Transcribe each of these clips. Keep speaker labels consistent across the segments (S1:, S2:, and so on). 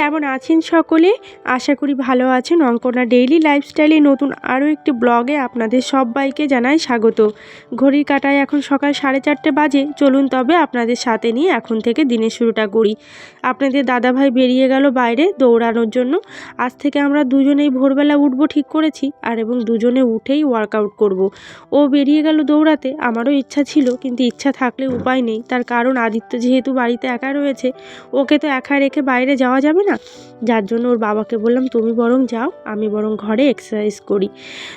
S1: কেমন আছেন সকলে? আশা করি ভালো আছেন। অঙ্কনা ডেইলি লাইফস্টাইলে নতুন আরও একটি ব্লগে আপনাদের সবাইকে জানাই স্বাগত। ঘড়ির কাটায় এখন সকাল সাড়ে চারটে বাজে। চলুন তবে আপনাদের সাথে নিয়ে এখন থেকে দিনের শুরুটা করি। আপনাদের দাদাভাই বেরিয়ে গেল বাইরে দৌড়ানোর জন্য। আজ থেকে আমরা দুজনেই ভোরবেলা উঠবো ঠিক করেছি আর এবং দুজনে উঠেই ওয়ার্কআউট করব। ও বেরিয়ে গেল দৌড়াতে। আমারও ইচ্ছা ছিল, কিন্তু ইচ্ছা থাকলে উপায় নেই। তার কারণ আদিত্য যেহেতু বাড়িতে একা রয়েছে, ওকে তো একা রেখে বাইরে যাওয়া যাবে না। যার জন্য ওর বাবাকে বললাম, তুমি বরং যাও, আমি বরং ঘরে এক্সারসাইজ করি।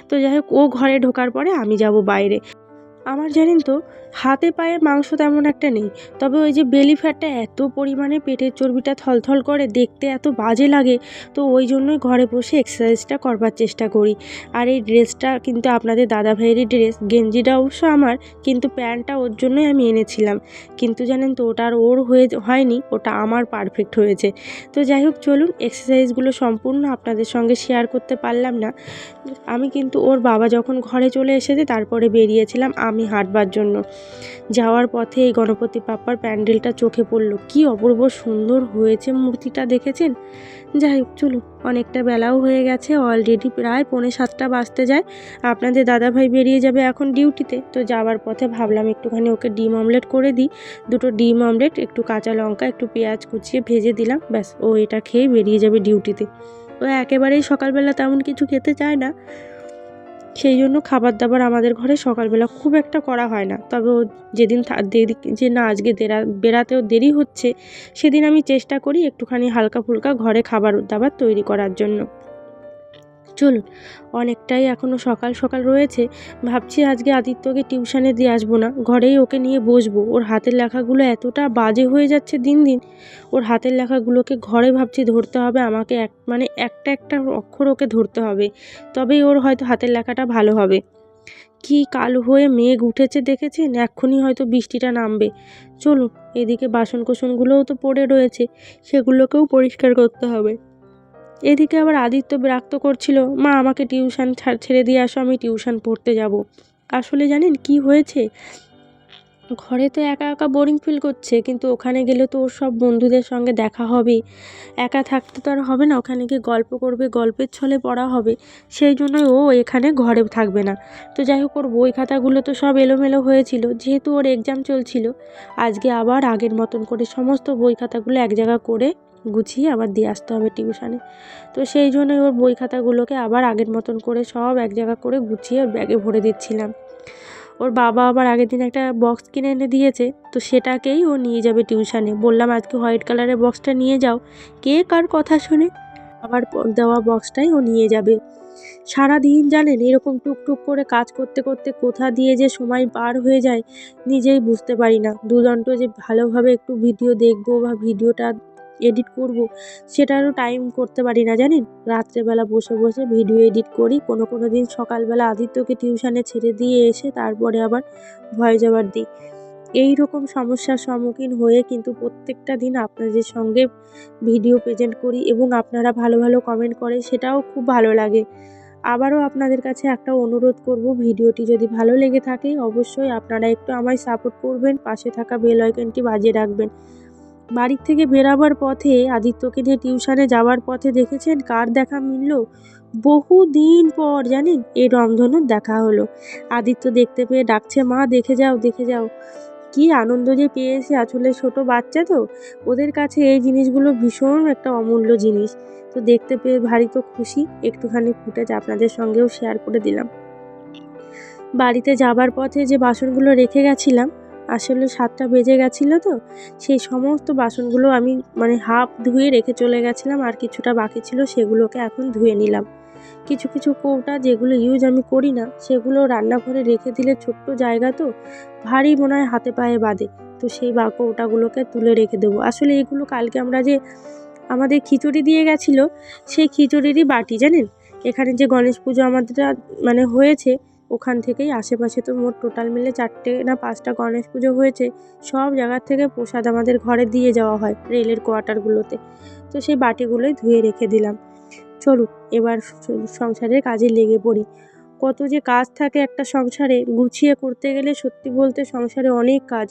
S1: তো যাই হোক, ও ঘরে ঢোকার পরে আমি যাব বাইরে। আমার জানেন তো, হাতে পায়ে মাংস তেমন একটা নেই। তবে ওই যে বেলি ফ্যাটটা এত পরিমাণে পেটের চর্বিটা থলথল করে দেখতে এত বাজে লাগে, তো ওই জন্যই ঘরে বসে এক্সারসাইজটা করবার চেষ্টা করি। আর এই ড্রেসটা কিন্তু আপনাদের দাদা ভাইয়েরই ড্রেস, গেঞ্জিটা অবশ্য আমার, কিন্তু প্যান্টটা ওর জন্যই আমি এনেছিলাম। কিন্তু জানেন তো, ওটা আর ওর হয়ে হয়নি, ওটা আমার পারফেক্ট হয়েছে। তো যাই হোক, চলুন, এক্সারসাইজগুলো সম্পূর্ণ আপনাদের সঙ্গে শেয়ার করতে পারলাম না। আমি কিন্তু ওর বাবা যখন ঘরে চলে এসেছে, তারপরে বেরিয়েছিলাম আমি হাঁটবার জন্য। যাওয়ার পথে এই গণপতি বাপ্পার প্যান্ডেলটা চোখে পড়ল। কি অপূর্ব সুন্দর হয়েছে মূর্তিটা, দেখেছেন? যাই হোক, চলুন, অনেকটা বেলাও হয়ে গেছে অলরেডি প্রায় পৌনে সাতটা বাজতে যায়। আপনাদের দাদাভাই বেরিয়ে যাবে এখন ডিউটিতে। তো যাওয়ার পথে ভাবলাম একটুখানি ওকে ডিম অমলেট করে দিই। দুটো ডিম অমলেট, একটু কাঁচা লঙ্কা, একটু পেঁয়াজ কুচিয়ে ভেজে দিলাম। ব্যাস, ও এটা খেয়ে বেরিয়ে যাবে ডিউটিতে। ও একেবারেই সকালবেলা তেমন কিছু খেতে চায় না। সেই জন্য খাবার দাবার আমাদের ঘরে সকালবেলা খুব একটা করা হয় না। তবে ও যেদিন দেরি, যে না, আজকে দেরা বেরাতেও দেরি হচ্ছে, সেদিন আমি চেষ্টা করি একটুখানি হালকা ফুলকা ঘরে খাবার দাবার তৈরি করার জন্য। চলুন, অনেকটাই এখনও সকাল সকাল রয়েছে, ভাবছি আজকে আদিত্যকে টিউশনে দিয়ে আসব না, ঘরেই ওকে নিয়ে বসবো। ওর হাতের লেখাগুলো এতটা বাজে হয়ে যাচ্ছে দিন দিন, ওর হাতের লেখাগুলোকে ঘরে ভাবছি ধরতে হবে, আমাকে এক মানে একটা একটা অক্ষর ওকে ধরতে হবে, তবেই ওর হয়তো হাতের লেখাটা ভালো হবে। কি কালো হয়ে মেঘ উঠেছে দেখেছেন? এক্ষুনি হয়তো বৃষ্টিটা নামবে। চলুন, এদিকে বাসন কোসনগুলোও তো পড়ে রয়েছে, সেগুলোকেও পরিষ্কার করতে হবে। এদিকে আবার আদিত্য বিরক্ত করছিল, মা, আমাকে টিউশন ছেড়ে দিয়ে আসো, আমি টিউশন পড়তে যাব। আসলে জানেন কি হয়েছে? ঘরে তো একা একা বোরিং ফিল করছে, কিন্তু ওখানে গেলে তো ওর সব বন্ধুদের সঙ্গে দেখা হবে। একা থাকতে তো আর হবে না, ওখানে গিয়ে গল্প করবে, গল্পের ছলে পড়া হবে, সেই জন্যই ও এখানে ঘরে থাকবে না। তো যাই হোক, ওর বই খাতাগুলো তো সব এলোমেলো হয়েছিল, যেহেতু ওর এক্সাম চলছিল, আজকে আবার আগের মতন করে সমস্ত বই খাতাগুলো এক জায়গা করে গুছিয়ে আবার দিয়ে আসতে হবে টিউশানে। তো সেই জন্যই ওর বই খাতাগুলোকে আবার আগের মতন করে সব এক জায়গা করে গুছিয়ে ব্যাগে ভরে দিচ্ছিলাম। ওর বাবা আবার আগের দিন একটা বক্স কিনে এনে দিয়েছে, তো সেটাকেই ও নিয়ে যাবে টিউশানে। বললাম, আজকে হোয়াইট কালারের বক্সটা নিয়ে যাও। কে কার কথা শুনে? আবার দেওয়া বক্সটাই ও নিয়ে যাবে। সারা দিন জানেন, এরকম টুকটুক করে কাজ করতে করতে কোথা দিয়ে যে সময় পার হয়ে যায় নিজেই বুঝতে পারি না। দুদণ্ড যে ভালোভাবে একটু ভিডিও দেখব বা ভিডিওটা এডিট করব সেটারও টাইম করতে পারি না, জানেন? রাত্রেবেলা বসে বসে ভিডিও এডিট করি, কোনো কোনো দিন সকালবেলা আদিত্যকে টিউশনে ছেড়ে দিয়ে এসে তারপরে আবার ভয় ওভার দিই। এই রকম সমস্যার সম্মুখীন হয়ে কিন্তু প্রত্যেকটা দিন আপনাদের সঙ্গে ভিডিও প্রেজেন্ট করি এবং আপনারা ভালো ভালো কমেন্ট করে, সেটাও খুব ভালো লাগে। আবারও আপনাদের কাছে একটা অনুরোধ করব ভিডিওটি যদি ভালো লেগে থাকে, অবশ্যই আপনারা একটু আমায় সাপোর্ট করবেন, পাশে থাকা বেল আইকনটি বাজিয়ে রাখবেন। বাড়ির থেকে বেরাবার পথে আদিত্যকে নিয়ে টিউশনে যাওয়ার পথে দেখেছেন কার দেখা মিলল? বহু দিন পর জানেন এই রংধনুর দেখা হলো। আদিত্য দেখতে পেয়ে ডাকছে, মা, দেখে যাও দেখে যাও। কি আনন্দ যে পেয়েছে আসলে ছোট বাচ্চা তো। ওদের কাছে এই জিনিসগুলো ভীষণ একটা অমূল্য জিনিস। তো দেখতে পেয়ে ভারী তো খুশি। একটুখানি ফুটেজ আপনাদের সঙ্গেও শেয়ার করে দিলাম। বাড়িতে যাবার পথে যে বাসনগুলো রেখে গেছিলাম আসলে সাতটা বেজে গেছিল তো, সেই সমস্ত বাসনগুলো আমি মানে হাফ ধুয়ে রেখে চলে গেছিলাম আর কিছুটা বাকি ছিল সেগুলোকে এখন ধুয়ে নিলাম। কিছু কিছু কৌটা যেগুলো ইউজ আমি করি না, সেগুলো রান্নাঘরে রেখে দিলে ছোট্ট জায়গা তো, ভারী মনে হয় হাতে পায়ে বাঁধে। তো সেই বা কৌটাগুলোকে তুলে রেখে দেবো। আসলে এগুলো কালকে আমরা যে আমাদের খিচুড়ি দিয়ে গেছিল, সেই খিচুড়িরই বাটি জানেন? এখানে যে গণেশ পুজো আমাদের মানে হয়েছে ওখান থেকেই আশেপাশে তো মোট টোটাল মিলে চারটে না পাঁচটা গণেশ পুজো হয়েছে, সব জায়গার থেকে প্রসাদ আমাদের ঘরে দিয়ে যাওয়া হয় রেলের কোয়ার্টারগুলোতে। তো সেই বাটিগুলোই ধুয়ে রেখে দিলাম। চলুন, এবার সংসারের কাজে লেগে পড়ি। কত যে কাজ থাকে একটা সংসারে, গুছিয়ে করতে গেলে সত্যি বলতে সংসারে অনেক কাজ।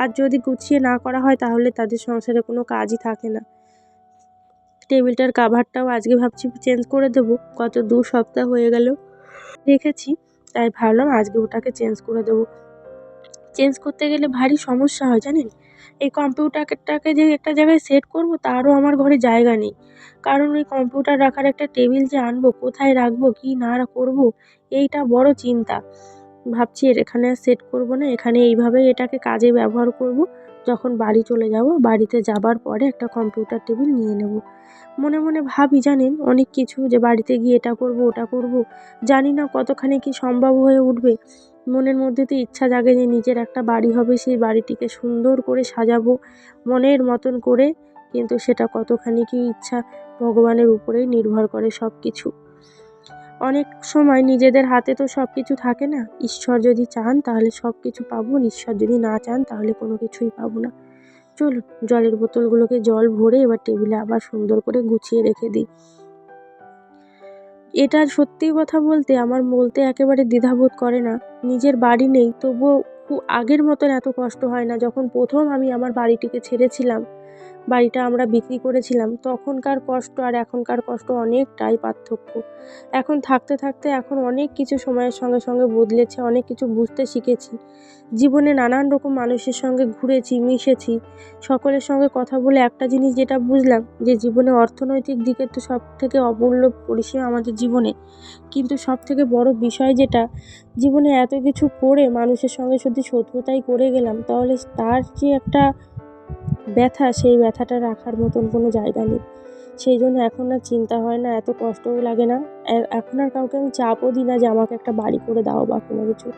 S1: আর যদি গুছিয়ে না করা হয় তাহলে তাদের সংসারে কোনো কাজই থাকে না। টেবিলটার কাভারটাও আজকে ভাবছি চেঞ্জ করে দেবো, গত দু সপ্তাহ হয়ে গেল। রেখেছি তাই ভাবলাম আজকে ওটাকে চেঞ্জ করে দেবো। চেঞ্জ করতে গেলে ভারী সমস্যা হয়, জানেন? এই কম্পিউটারটাকে যে একটা জায়গায় সেট করব, তারও আমার ঘরে জায়গা নেই। কারণ ওই কম্পিউটার রাখার একটা টেবিল যে আনব, কোথায় রাখব, কি না করব, এইটা বড় চিন্তা। ভাবছি এর এখানে আর সেট করব না, এখানে এইভাবে এটাকে কাজে ব্যবহার করব। যখন বাড়ি চলে যাব, বাড়িতে যাবার পরে একটা কম্পিউটার টেবিল নিয়ে নেব। মনে মনে ভাবি, জানেন, অনেক কিছু যে বাড়িতে গিয়ে এটা করব, ওটা করব। জানি না কতখানি কি সম্ভব হয়ে উঠবে। মনের মধ্যে তো ইচ্ছা জাগে যে নিজের একটা বাড়ি হবে, সেই বাড়িটিকে সুন্দর করে সাজাবো, মনের মতন করে। কিন্তু সেটা কতখানি কি ইচ্ছা, ভগবানের উপরেই নির্ভর করে সব কিছু অনেক সময় নিজেদের হাতে তো সব কিছু থাকে না। ঈশ্বর যদি চান, তাহলে সব কিছু পাবো। ঈশ্বর যদি না চান, তাহলে কোনো কিছুই পাবো না। চলুন, জলের বোতলগুলোকে জল ভরে এবার টেবিলে আবার সুন্দর করে গুছিয়ে রেখে দিই। এটা সত্যি কথা বলতে আমার বলতে একেবারে দ্বিধাবোধ করে না। নিজের বাড়ি নেই, তবুও আগের মতন এত কষ্ট হয় না। যখন প্রথম আমি আমার বাড়িটিকে ছেড়েছিলাম বাড়িটা আমরা বিক্রি করেছিলাম, তখনকার কষ্ট আর এখনকার কষ্ট অনেকটাই পার্থক্য। এখন থাকতে থাকতে এখন অনেক কিছু সময়ের সঙ্গে সঙ্গে বদলেছে, অনেক কিছু বুঝতে শিখেছি। জীবনে নানান রকম মানুষের সঙ্গে ঘুরেছি, মিশেছি, সকলের সঙ্গে কথা বলে একটা জিনিস যেটা বুঝলাম যে জীবনে অর্থনৈতিক দিকের তো সব থেকে অমূল্য পরিষেবা আমাদের জীবনে। কিন্তু সব থেকে বড় বিষয় যেটা, জীবনে এত কিছু করে মানুষের সঙ্গে যদি শত্রুতাই করে গেলাম, তাহলে তার যে একটা ব্যথা, সেই ব্যথাটা রাখার মতন কোনো জায়গা নেই। সেই জন্য এখন আর চিন্তা হয় না, এত কষ্টও লাগে না। এখন আর কাউকে আমি চাপও দিই না যে আমাকে একটা বাড়ি করে দাও বা কোনো কিছু।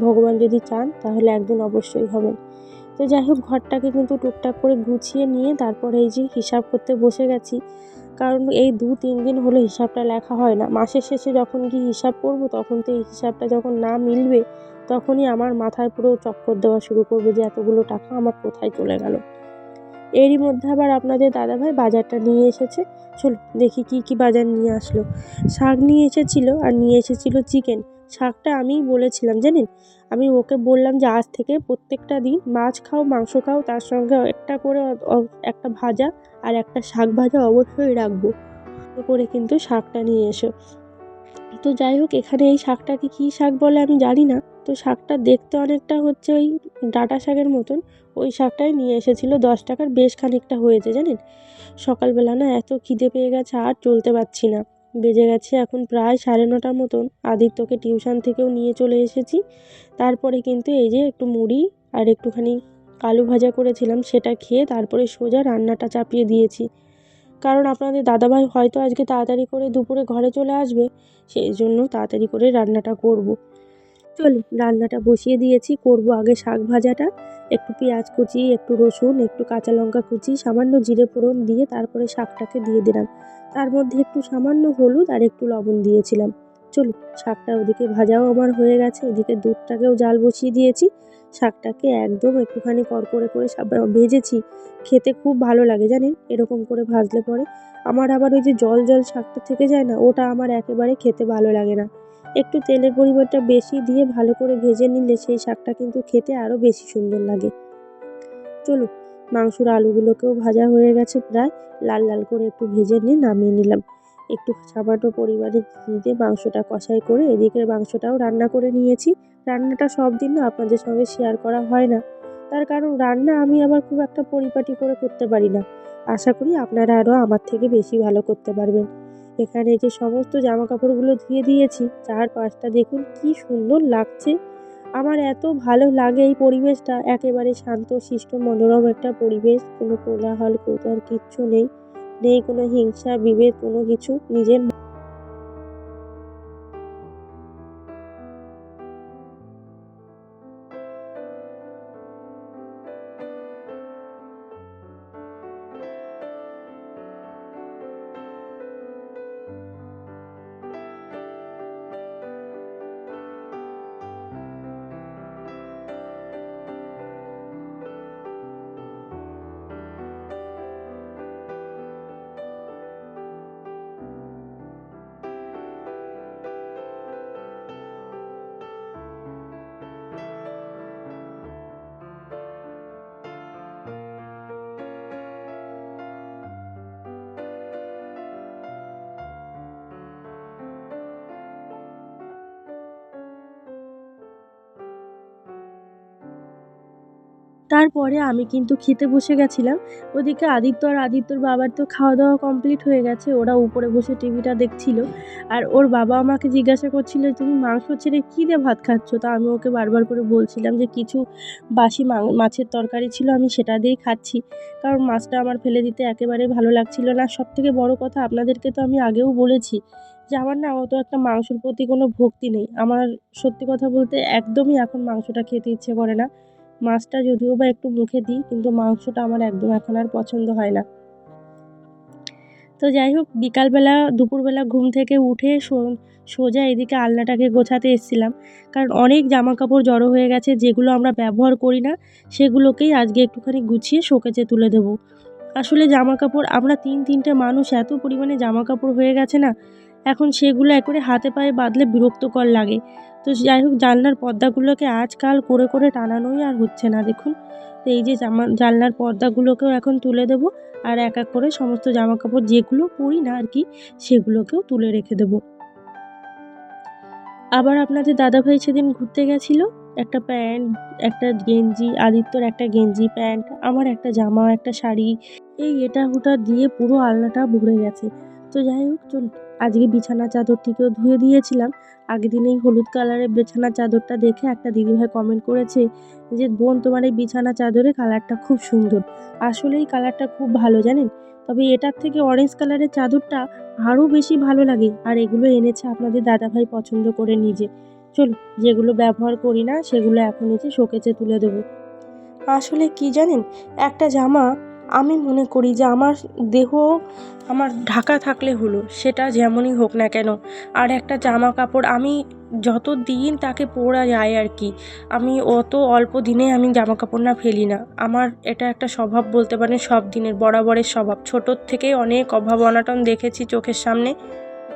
S1: ভগবান যদি চান, তাহলে একদিন অবশ্যই হবেন। তো যাই হোক, ঘরটাকে কিন্তু টুকটাক করে গুছিয়ে নিয়ে তারপরে এই যে হিসাব করতে বসে গেছি। কারণ এই দু, তিন দিন হলো হিসাবটা লেখা হয় না। মাসের শেষে যখন কি হিসাব করব, তখন তো এই হিসাবটা যখন না মিলবে তখনই আমার মাথায় পুরো চক্কর দেওয়া শুরু করবে যে এতগুলো টাকা আমার কোথায় চলে গেল। এরই মধ্যে আবার আপনাদের দাদাভাই বাজারটা নিয়ে এসেছে। চলো দেখি কি কি বাজার নিয়ে আসলো। শাক নিয়ে এসেছিল আর নিয়ে এসেছিল চিকেন। শাকটা আমিই বলেছিলাম, জানেন? আমি ওকে বললাম যে আজ থেকে প্রত্যেকটা দিন মাছ খাও, মাংস খাও, তার সঙ্গে একটা করে একটা ভাজা আর একটা শাক ভাজা অবশ্যই রাখব। করে কিন্তু শাকটা নিয়ে এসো। তো যাই হোক, এখানে এই শাকটাকে কী শাক বলে আমি জানি না। তো শাকটা দেখতে অনেকটা হচ্ছে ওই ডাঁটা শাকের মতন। ওই শাকটাই নিয়ে এসেছিল, দশ টাকার বেশ খানিকটা হয়েছে জানেন? সকালবেলা না এত খিদে পেয়ে গেছে, আর চলতে পারছি না। বেজে গেছে এখন প্রায় সাড়ে নটার মতন। আদিত্যকে টিউশন থেকেও নিয়ে চলে এসেছি। তারপরে কিন্তু এই যে একটু মুড়ি আর একটুখানি আলু ভাজা করেছিলাম, সেটা খেয়ে তারপরে সোজা রান্নাটা চাপিয়ে দিয়েছি। কারণ আপনাদের দাদাভাই হয়তো আজকে তাড়াতাড়ি করে দুপুরে ঘরে চলে আসবে, সেই জন্য তাড়াতাড়ি করে রান্নাটা করব। চলো রান্নাটা বসিয়ে দিয়েছি, করব আগে শাক ভাজাটা। একটু পেঁয়াজ কুচি, একটু রসুন, একটু কাঁচা লঙ্কা কুচি, সামান্য জিরে ফোড়ন দিয়ে তারপরে শাকটাকে দিয়ে দিলাম। তার মধ্যে একটু সামান্য হলুদ আর একটু লবণ দিয়েছিলাম। চলো শাকটা ওদিকে ভাজাও আমার হয়ে গেছে, এদিকে দুধটাকেও জাল বসিয়ে দিয়েছি। শাকটাকে একদম একটুখানি কড়কড়ে করে ভেজেছি। খেতে খুব ভালো লাগে জানেন, এরকম করে ভাজলে পরে। আমার আবার ওই যে জল জল শাকটা থেকে যায় না, ওটা আমার একেবারে খেতে ভালো লাগে না। একটু তেলের পরিমাণটা বেশি দিয়ে ভালো করে ভেজে নিলে সেই শাকটা কিন্তু খেতে আরও বেশি সুন্দর লাগে। চলো মাংসর আলুগুলোকেও ভাজা হয়ে গেছে প্রায়। লাল লাল করে একটু ভেজে নিয়ে নামিয়ে নিলাম। একটু সামান্য পরিমাণে দিয়ে মাংসটা কষাই করে এদিকে মাংসটাও রান্না করে নিয়েছি। রান্নাটা সব দিন না আপনাদের সঙ্গে শেয়ার করা হয় না। তার কারণ রান্না আমি আবার খুব একটা পরিপাটি করে করতে পারি না। আশা করি আপনারা আরও আমার থেকে বেশি ভালো করতে পারবেন। এখানে যে সমস্ত জামা কাপড়গুলো ধুয়ে দিয়েছি চারপাশটা দেখুন কি সুন্দর লাগছে। আমার এত ভালো লাগে এই পরিবেশটা, একেবারে শান্ত, শিষ্ট, মনোরম একটা পরিবেশ। কোনো কোলাহল কোথাও কিচ্ছু নেই। নেই কোনো হিংসা, বিভেদ, কোনো কিছু। নিজের তারপরে আমি কিন্তু খেতে বসে গেছিলাম। ওদিকে আদিত্য আর আদিত্যর বাবার তো খাওয়া দাওয়া কমপ্লিট হয়ে গেছে, ওরা উপরে বসে টিভিটা দেখছিল। আর ওর বাবা আমাকে জিজ্ঞাসা করছিল, তুমি মাংস ছেড়ে কী দিয়ে ভাত খাচ্ছ? তা আমি ওকে বারবার করে বলছিলাম যে, কিছু বাসি মাছের তরকারি ছিল, আমি সেটা দিয়েই খাচ্ছি। কারণ মাছটা আমার ফেলে দিতে একেবারে ভালো লাগছিল না। সব থেকে বড় কথা, আপনাদেরকে তো আমি আগেও বলেছি যে, আমার না অত একটা মাংসর প্রতি কোনো ভক্তি নেই। আমার সত্যি কথা বলতে একদমই এখন মাংসটা খেতে ইচ্ছে করে না। মাছটা যদিও বা একটু মুখে দিই, কিন্তু মাংসটা আমার একদম এখন আর পছন্দ হয় না। তো যাই হোক, বিকালবেলা, দুপুরবেলা ঘুম থেকে উঠে সোজা এদিকে আলনাটাকে গোছাতে এসেছিলাম। কারণ অনেক জামা কাপড় জড়ো হয়ে গেছে, যেগুলো আমরা ব্যবহার করি না, সেগুলোকেই আজকে একটুখানি গুছিয়ে শোকেচে তুলে দেবো। আসলে জামা কাপড় আমরা তিন তিনটে মানুষ, এত পরিমাণে জামা কাপড় হয়ে গেছে না এখন সেগুলো একবারে হাতে পায়ে বাঁধলে বিরক্তকর লাগে। তো যাই হোক, জানলার পর্দাগুলোকে আজকাল করে করে টানানোই আর হচ্ছে না, দেখুন। তো এই যে জামা, জানলার পর্দাগুলোকেও এখন তুলে দেবো আর এক এক করে সমস্ত জামা কাপড় যেগুলো পরি না আর কি, সেগুলোকেও তুলে রেখে দেবো। আবার আপনাদের দাদাভাই সেদিন ঘুরতে গেছিল, একটা প্যান্ট, একটা গেঞ্জি, আদিত্যর একটা গেঞ্জি প্যান্ট, আমার একটা জামা, একটা শাড়ি, এই এটা ওটা দিয়ে পুরো আলনাটা ভরে গেছে। তো যাই হোক চল আজকে বিছানা চাদরটিকেও ধুয়ে দিয়েছিলাম। আগের দিন এই হলুদ কালারের বিছানা চাদরটা দেখে একটা দিদিভাই কমেন্ট করেছে যে, বোন, তোমার এই বিছানা চাদরে কালারটা খুব সুন্দর। আসলে এই কালারটা খুব ভালো, জানেন? তবে এটার থেকে অরেঞ্জ কালারের চাদরটা আরও বেশি ভালো লাগে। আর এগুলো এনেছে আপনাদের দাদাভাই পছন্দ করে নিজে। চলো যেগুলো ব্যবহার করি না, সেগুলো এখন এসে শোকেজে তুলে দেবো। আসলে কি জানেন? একটা জামা আমি মনে করি যে আমার দেহ আমার ঢাকা থাকলে হলো, সেটা যেমনই হোক না কেন। আর একটা জামা কাপড় আমি যত দিন তাকে পরা যায় আর কি, আমি অত অল্প দিনে আমি জামা কাপড় না ফেলি না। আমার এটা একটা স্বভাব বলতে পারেন, সব দিনের বরাবরের স্বভাব। ছোটোর থেকেই অনেক অভাব অনাটন দেখেছি চোখের সামনে।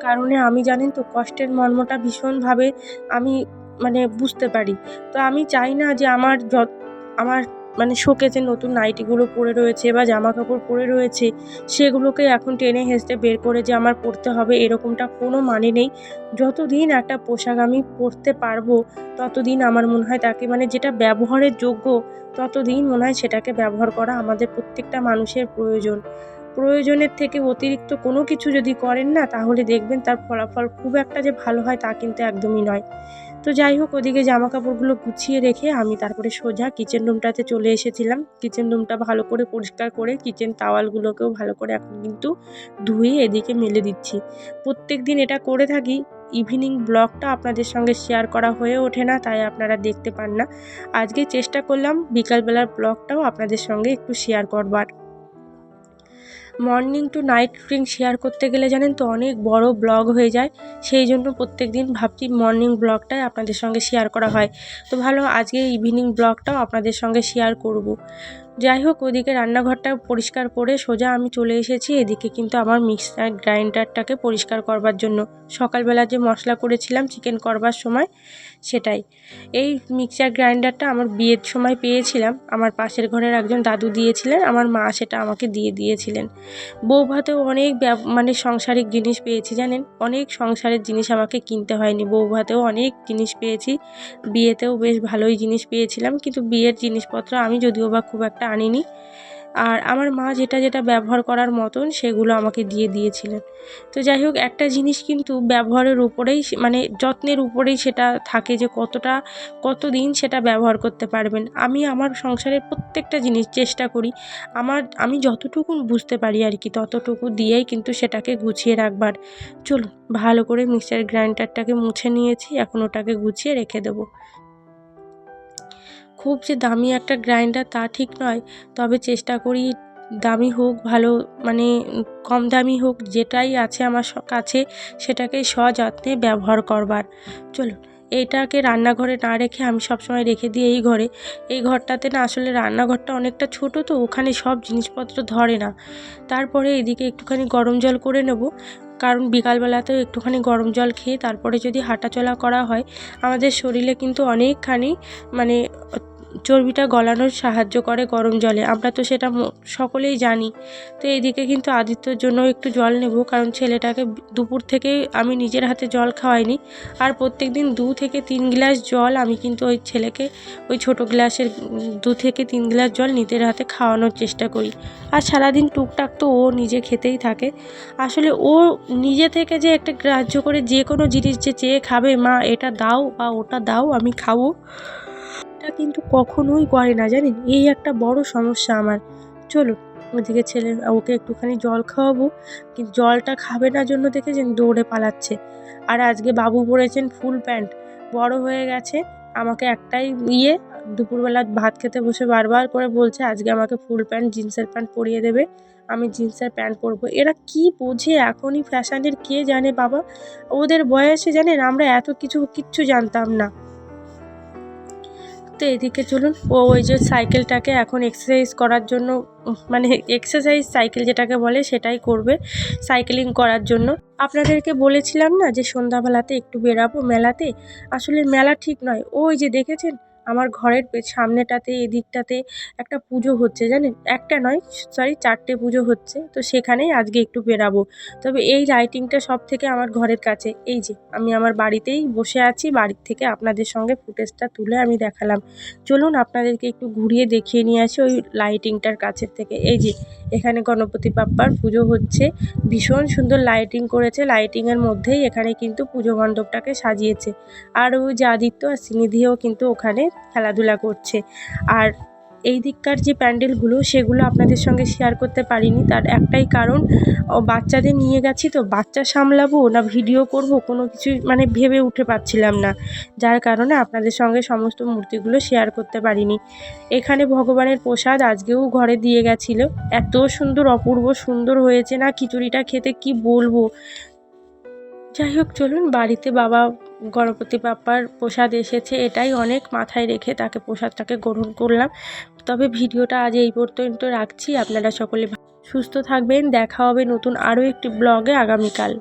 S1: কারণে আমি জানেন তো, কষ্টের মর্মটা ভীষণভাবে আমি মানে বুঝতে পারি। তো আমি চাই না যে আমার যত, আমার মানে শোকেজে নতুন নাইটিগুলো পরে রয়েছে বা জামা কাপড় পরে রয়েছে, সেগুলোকে এখন টেনে হেসতে বের করে যে আমার পরতে হবে এরকমটা কোনো মানে নেই। যতদিন একটা পোশাক আমি পরতে পারব, ততদিন আমার মনে হয় তাকে মানে যেটা ব্যবহারের যোগ্য, ততদিন মনে হয় সেটাকে ব্যবহার করা আমাদের প্রত্যেকটা মানুষের প্রয়োজন। প্রয়োজনের থেকে অতিরিক্ত কোনো কিছু যদি করেন না, তাহলে দেখবেন তার ফলাফল খুব একটা যে ভালো হয় তা কিন্তু একদমই নয়। তো যাই হোক, ওদিকে জামা কাপড়গুলো গুছিয়ে রেখে আমি তারপরে সোজা কিচেন রুমটাতে চলে এসেছিলাম। কিচেন রুমটা ভালো করে পরিষ্কার করে কিচেন তাওয়ালগুলোকেও ভালো করে এখন কিন্তু ধুয়ে এদিকে মেলে দিচ্ছি। প্রত্যেক দিন এটা করে থাকি ইভিনিং ব্লগটা আপনাদের সঙ্গে শেয়ার করা হয়ে ওঠে না, তাই আপনারা দেখতে পান না। আজকে চেষ্টা করলাম বিকালবেলার ব্লগটাও আপনাদের সঙ্গে একটু শেয়ার করবার। Morning to night routine share করতে গেলে জানেন তো অনেক বড় ব্লগ হয়ে যায় সেই জন্য প্রত্যেক দিন ভাবছি মর্নিং ব্লগটাই আপনাদের সঙ্গে শেয়ার করা হয় তো ভালো আজকে ইভিনিং ব্লগটাও আপনাদের সঙ্গে শেয়ার করব। যাই হোক ওদিকে রান্নাঘরটা পরিষ্কার করে সোজা আমি চলে এসেছি। এদিকে কিন্তু আমার মিক্সার গ্রাইন্ডারটাকে পরিষ্কার করবার জন্য সকালবেলা যে মশলা করেছিলাম চিকেন করবার সময়, সেটাই। এই মিক্সার গ্রাইন্ডারটা আমার বিয়ের সময় পেয়েছিলাম। আমার পাশের ঘরের একজন দাদু দিয়েছিলেন, আমার মা সেটা আমাকে দিয়ে দিয়েছিলেন। বৌভাতেও অনেক ব্যব- মানে সংসারিক জিনিস পেয়েছি, জানেন? অনেক সংসারের জিনিস আমাকে কিনতে হয়নি। বৌভাতেও অনেক জিনিস পেয়েছি। বিয়েতেও বেশ ভালোই জিনিস পেয়েছিলাম। কিন্তু বিয়ের জিনিসপত্র আমি যদিও বা খুব একটা আনিনি। আর আমার মা যেটা যেটা ব্যবহার করার মতন সেগুলো আমাকে দিয়ে দিয়েছিলেন। তো যাই হোক, একটা জিনিস কিন্তু ব্যবহারের উপরেই মানে যত্নের উপরেই সেটা থাকে যে কতটা, কতদিন সেটা ব্যবহার করতে পারবেন। আমি আমার সংসারের প্রত্যেকটা জিনিস চেষ্টা করি। আমার আমি যতটুকু বুঝতে পারি আর কি, ততটুকু দিয়েই কিন্তু সেটাকে গুছিয়ে রাখবার। চলুন, ভালো করে মিক্সার গ্রাইন্ডারটাকে মুছে নিয়েছি, এখন ওটাকে গুছিয়ে রেখে দেবো। খুব যে দামি একটা গ্রাইন্ডার তা ঠিক নয়। তবে চেষ্টা করি দামি হোক, ভালো মানে কম দামি হোক, যেটাই আছে আমার কাছে সেটাকে সযত্নে ব্যবহার করবার। চলুন এইটাকে রান্নাঘরে না রেখে আমি সবসময় রেখে দিই এই ঘরে। এই ঘরটাতে না আসলে রান্নাঘরটা অনেকটা ছোট তো, ওখানে সব জিনিসপত্র ধরে না। তারপরে এদিকে একটুখানি গরম জল করে নেব। কারণ বিকালবেলাতেও একটুখানি গরম জল খেয়ে তারপরে যদি হাঁটাচলা করা হয়, আমাদের শরীরে কিন্তু অনেকখানি মানে চর্বিটা গলানোর সাহায্য করে গরম জলে। আমরা তো সেটা সকলেই জানি। তো এইদিকে কিন্তু আদিত্যর জন্য একটু জল নেব, কারণ ছেলেটাকে দুপুর থেকে আমি নিজের হাতে জল খাওয়াইনি। আর প্রত্যেক দিন দু থেকে তিন গ্লাস জল আমি কিন্তু ওই ছেলেকে ওই ছোট গ্লাসের, দু থেকে তিন গ্লাস জল নিজের হাতে খাওয়ানোর চেষ্টা করি। আর সারাদিন টুকটাক তো ও নিজে খেতেই থাকে। আসলে ও নিজে থেকে যে একটা গ্রাহ্য করে যে কোনো জিনিস যে চেয়ে খাবে, মা এটা দাও বা ওটা দাও, আমি খাব। এটা কিন্তু কখনোই করে না, জানেন? এই একটা বড় সমস্যা আমার। চলুন, ওদিকে ছেলে, ওকে একটুখানি জল খাওয়াবো। কিন্তু জলটা খাবে না জন্য দেখেছেন দৌড়ে পালাচ্ছে। আর আজকে বাবু পরেছেন ফুল প্যান্ট। বড় হয়ে গেছে, আমাকে একটাই ইয়ে দুপুরবেলা ভাত খেতে বসে বারবার করে বলছে, আজকে আমাকে ফুল প্যান্ট, জিন্সের প্যান্ট পরিয়ে দেবে, আমি জিন্সের প্যান্ট পরবো। এরা কি বোঝে এখনই? ফ্যাশনের কে জানে বাবা? ওদের বয়সে জানেন, আমরা এত কিছু কিচ্ছু জানতাম না। তো এদিকে চলুন। ও ওই যে সাইকেলটাকে এখন এক্সারসাইজ করার জন্য মানে এক্সারসাইজ সাইকেল যেটাকে বলে সেটাই করবে সাইকেলিং করার জন্য। আপনাদেরকে বলেছিলাম না যে সন্ধ্যাবেলাতে একটু বেরাবো মেলাতে? আসলে মেলা ঠিক নয়। ওই যে দেখেছেন? আমার ঘরের সামনেটাতে, এদিকটাতে একটা পুজো হচ্ছে, জানেন? একটা নয় সরি চারটে পুজো হচ্ছে, তো সেখানেই আজকে একটু বেরাবো। তবে এই লাইটিংটা সব থেকে আমার ঘরের কাছে। এই যে, আমি আমার বাড়িতেই বসে আছি বাড়ির থেকে আপনাদের সঙ্গে ফুটেজটা তুলে আমি দেখালাম। চলুন আপনাদেরকে একটু ঘুরিয়ে দেখিয়ে নিয়ে আসি ওই লাইটিংটার কাছের থেকে। এই যে, এখানে গণপতি বাপ্পার পুজো হচ্ছে। ভীষণ সুন্দর লাইটিং করেছে। লাইটিংয়ের মধ্যেই এখানে কিন্তু পুজো মণ্ডপটাকে সাজিয়েছে। আর ওই যে আদিত্য আর সিনিধিও কিন্তু ওখানে খেলাধুলা করছে। আর এই দিককার যে প্যান্ডেলগুলো, সেগুলো আপনাদের সঙ্গে শেয়ার করতে পারিনি। তার একটাই কারণ বাচ্চাদের নিয়ে গেছি তো, বাচ্চা সামলাবো না ভিডিও করব, কোনো কিছুই মানে ভেবে উঠে পাচ্ছিলাম না। যার কারণে আপনাদের সঙ্গে সমস্ত মূর্তিগুলো শেয়ার করতে পারিনি। এখানে ভগবানের প্রসাদ আজকেও ঘরে দিয়ে গেছিল। এত সুন্দর, অপূর্ব সুন্দর হয়েছে না, খিচুড়িটা খেতে কি বলব? যাই হোক, চলুন, বাড়িতে বাবা গণপতি বাপ্পার প্রসাদ এসেছে, এটাই অনেক মাথায় রেখে তাকে প্রসাদটাকে গ্রহণ করলাম। তবে ভিডিওটা আজ এই পর্যন্ত রাখছি, আপনারা সকলে সুস্থ থাকবেন, দেখা হবে নতুন আরও একটি ব্লগে আগামীকাল।